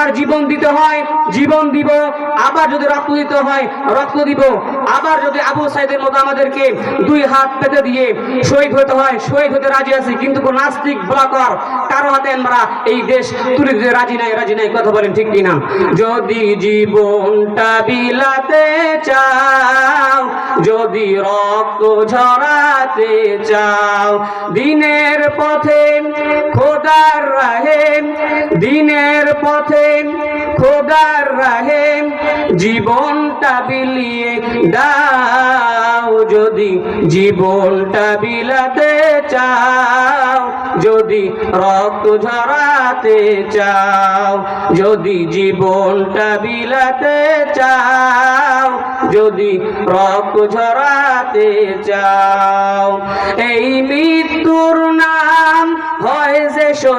একবার জীবন দিতে হয়, জীবন দিব, আবার যদি রক্ত দিতে হয়, রক্ত দিব। আবার যদি আবু সাইদের মতো আমাদেরকে দুই হাত পেতে দিয়ে শহীদ হতে হয়, শহীদ হতে রাজি আছি, কিন্তু কোন নাস্তিক ব্লকর কারও হাতে আমরা এই দেশ তুলে দিতে রাজি নাই রাজি নাই। কথা বলেন ঠিক কিনা? যদি জীবনটা বিলাতে চাও, যদি রক্ত ঝরাতে চাও, দিনের পথে খোদার রাহে দিনের পথে খোদার রাহে জীবনটা বিলিয়ে দাও যদি জীবনটা বিলাতে চাও, যদি রক্ত ঝরাতে চাও, যদি জীবনটা বিলাতে চাও, যদি রক্ত ঝরাতে চাও, এই মৃত্যুর নাম হয় যে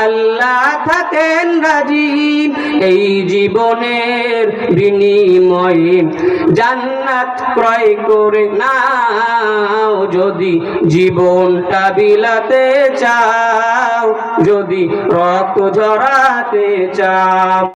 আল্লাহ থাকেন রাজি। এই জীবনের বিনিময়ে জান্নাত ক্রয় করে নাও। যদি জীবনটা বিলাতে চাও, যদি রক্ত ঝরাতে চাও।